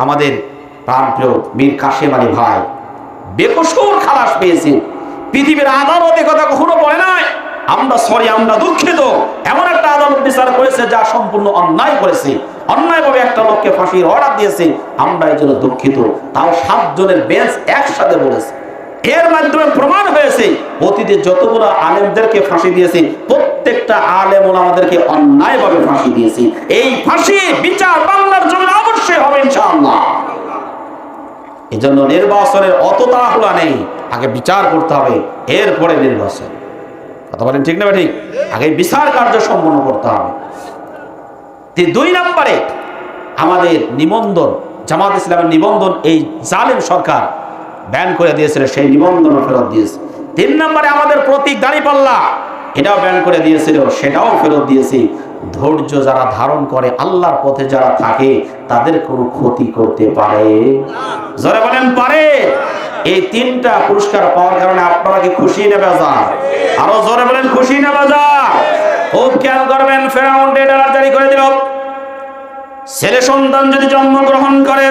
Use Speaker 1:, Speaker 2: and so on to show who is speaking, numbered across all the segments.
Speaker 1: আমাদের প্রাণপ্রিয় মীর কাশেম আলী ভাই। বেকসুর খালাস পেয়েছে। পৃথিবীর আদালত কথা কখনো বলে নাই। আমরা সরি আমরা দুঃখিত। এমন একটা আদালত বিচার করেছে যা সম্পূর্ণ অন্যায় করেছে। অন্যায়ভাবে একটা লোককে ফাঁসির অর্ডার দিয়েছে। আমরা এই জন্য দুঃখিত। তাও সাতজনের বেঞ্চ একসাথে বলেছে। এর মাধ্যমে প্রমাণ হয়েছে, অতীতে যতগুলো আলেমদেরকে ফাঁসি দিয়েছে, প্রত্যেকটা আলেম আমাদেরকে অন্যায়ভাবে ফাঁসি দিয়েছে। এই ফাঁসি বিচার বাংলার জন্য অবশ্যই হবে ইনশাআল্লাহ এই জন্য নির্বাচনের অত তাড়াহুড়া নেই। আগে বিচার করতে হবে, এরপরে নির্বাচন। কথা বলেন ঠিক না ঠিক? আগে বিচার কার্য সম্পন্ন করতে হবে। দুই নম্বরে আমাদের নিবন্ধন, জামাত ইসলামের নিবন্ধন, এই জালেম সরকার ব্যান করে দিয়েছিল, সেই নিবন্ধন ফেরত দিয়েছে। তিন নম্বরে আমাদের প্রতীক দাঁড়িপাল্লা, এটাও ব্যান করে দিয়েছিল, সেটাও ফেরত দিয়েছি। ধৈর্য যারা ধারণ করে, আল্লাহর পথে যারা থাকে, তাদের কোনো ক্ষতি করতে পারে। জোরে বলেন, পারে। এই তিনটা পুরস্কার পাওয়ার কারণে আপনারা কি খুশি নেবে যা আরও জোরে বলেন, খুশি নেবে যা খুব খেয়াল করবেন, ফেরাউন ডেট জারি করে দিল। ছেলে সন্তান যদি জন্মগ্রহণ করে,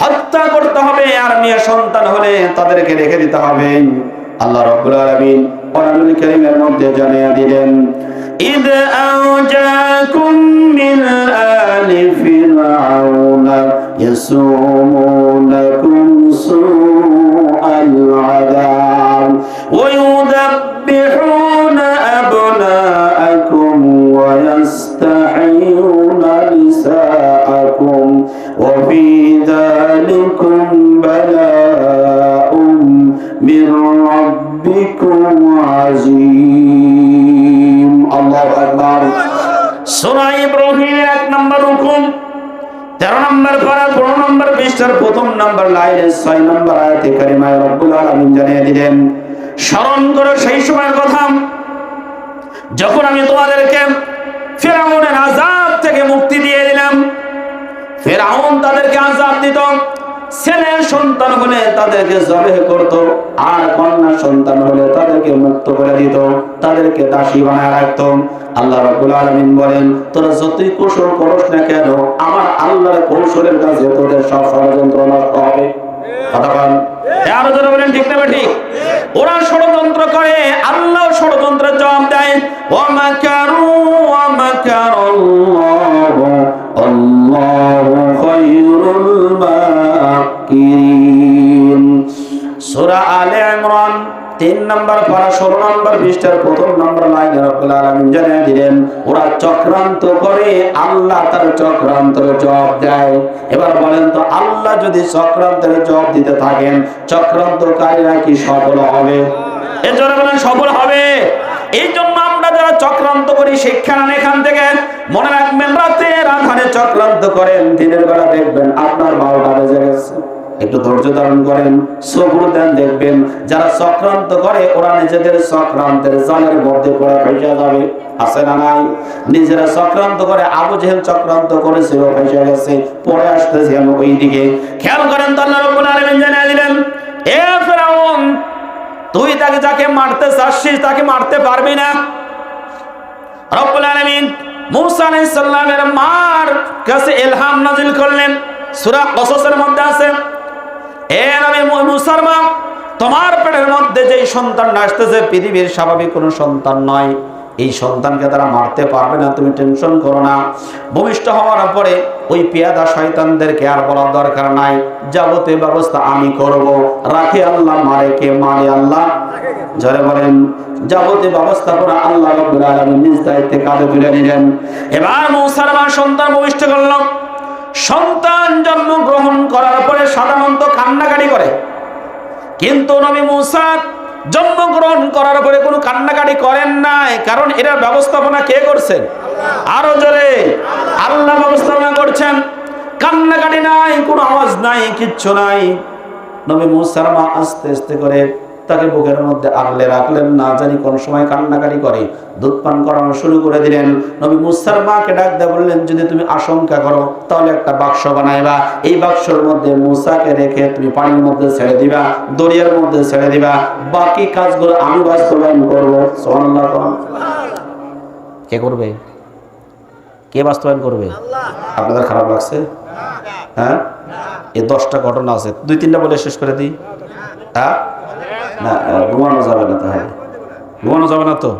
Speaker 1: হত্যা করতে হবে, আর মেয়ে সন্তান হলে তাদেরকে রেখে দিতে হবে। আল্লাহ রাব্বুল আলামিন কোরআনুল কারীমের মধ্যে জানিয়ে দিলেন إذ أوجاكم من آل فرعون يسومونكم سوء العذاب ويذبحون সূরা ইব্রাহিমের এক নম্বর হুকুম তেরো নম্বর পারা পনেরো নম্বর পৃষ্ঠার প্রথম নম্বর লাইনের ছয় নম্বর আয়াতে কারিমায় রব্বুল আলামিন জানিয়ে দিলেন, স্মরণ করো সেই সময়ের কথা। যখন আমি তোমাদেরকে ফেরাউনের আজাব থেকে মুক্তি দিয়ে দিলাম, ফেরাউন তাদেরকে আজাব দিত, ছেলে সন্তান হলে তাদেরকে জবে করত, আর কন্যা সন্তান হলে তাদেরকে মুক্ত করে দিত, তাদেরকে দাসী বানায় রাখত। আল্লাহ রাব্বুল আলামিন বলেন, তোরা যতই কৌশল করস না কেন, আমার আল্লাহর কৌশলের কাছে তোদের সব ষড়যন্ত্র নষ্ট হবে। কথা বল আরও যারা বলেন, ঠিক না ঠিক? ওরা করে, আল্লাহ জবাব দেয় মাকারু ওয়া মাকারাল্লাহু আল্লাহু খায়রুল মাকিরিন সূরা আলে ইমরান, তিন নম্বর পারা, ষোলো নম্বর পৃষ্ঠার প্রথম নম্বর লাইনে। দিলেন, ওরা চক্রান্ত করে, আল্লাহ তার চক্রান্তের দেয়। এবার বলেন তো, আল্লাহ যদি চক্রান্তের দিতে থাকেন, চক্রান্তকারীরা কি সফল হবে? সফল হবে। এই জন্য আমরা যারা চক্রান্ত করি, শিক্ষা এখান থেকে। মনে রাখবেন রাতে রাধারে চক্রান্ত করেন, দিনের বেলা দেখবেন আপনার বারোটা বেজে গেছে। একটু ধৈর্য ধারণ করেন, সবুর দেন দেখবেন। যারা চক্রান্ত করে, ওরা নিজেদের চক্রান্তের জালের মধ্যে পড়ে ফেসে যাবে। আছে না নাই? নিজেরা চক্রান্ত করে, আবু জেহেল চক্রান্ত করেছিল, ফেসে গেছে। পরে আসতেছে আমি ওই দিকে খেয়াল করেন তো আল্লাহ রাব্বুল জানিয়ে দিলেন, এ ফেরাউন, তুই তাকে যাকে মারতে চাচ্ছিস, তাকে মারতে পারবি না? রব্বুল আলামিন মুসা আলাইহিস সালামের মার কাছে ইলহাম নাজিল করলেন। সূরা কসসের মধ্যে আছে এ নবী মুসার মা তোমার পেটের মধ্যে যেই সন্তানটা আসতেছে, পৃথিবীর স্বাভাবিক কোনো সন্তান নয়। এই সন্তানকে তারা মারতে পারবে না, তুমি টেনশন করো না। ভূমিষ্ঠ হওয়ার পরে ওই পেয়াদা শয়তানদেরকে আর বলার দরকার নাই। যাবতীয় ব্যবস্থা আমি করব। রাখে আল্লাহ, মারে কে? মারে আল্লাহ। জরে বলেন, যাবতীয় ব্যবস্থা করে আল্লাহ রব্বুল আলামিন নিজ দায়িত্বে কাঁধে তুলে নিলেন। এবার মৌসার সন্তান ভূমিষ্ঠ করল। সন্তান জন্মগ্রহণ করার পরে সাধারণত কান্নাকাটি করে। কিন্তু নবী মুসা জন্মগ্রহণ করার পরে কোনো কান্নাকাটি করেন নাই। কারণ এটার ব্যবস্থাপনা কে করছেন? আরও জোরে। আল্লাহ ব্যবস্থাপনা করছেন। কান্নাকাটি নাই, কোনো আওয়াজ নাই, কিচ্ছু নাই। নবী মুসার মা আস্তে আস্তে করে তাকে বুকের মধ্যে আগলে রাখলেন না, জানি কোন সময় কান্নাকারি করে। দুধ পান করানো শুরু করে দিলেন। নবী মুসার মাকে ডাক দিয়ে বললেন, যদি তুমি আশঙ্কা করো, তাহলে একটা বাক্স বানাইবা। এই বাক্সর মধ্যে মুসাকে রেখে তুমি পানির মধ্যে ছেড়ে দিবা দরিয়ার মধ্যে ছেড়ে দিবা। বাকি কাজগুলো আমি বাস্তবায়ন করব। কে করবে? কে বাস্তবায়ন করবে? আপনাদের খারাপ লাগছে? হ্যাঁ? এই দশটা ঘটনা আছে। দুই তিনটা বলে শেষ করে দিই। হ্যাঁ? না ঘুমানো যাবে না তাহলে। ঘুমানো যাবে না তো?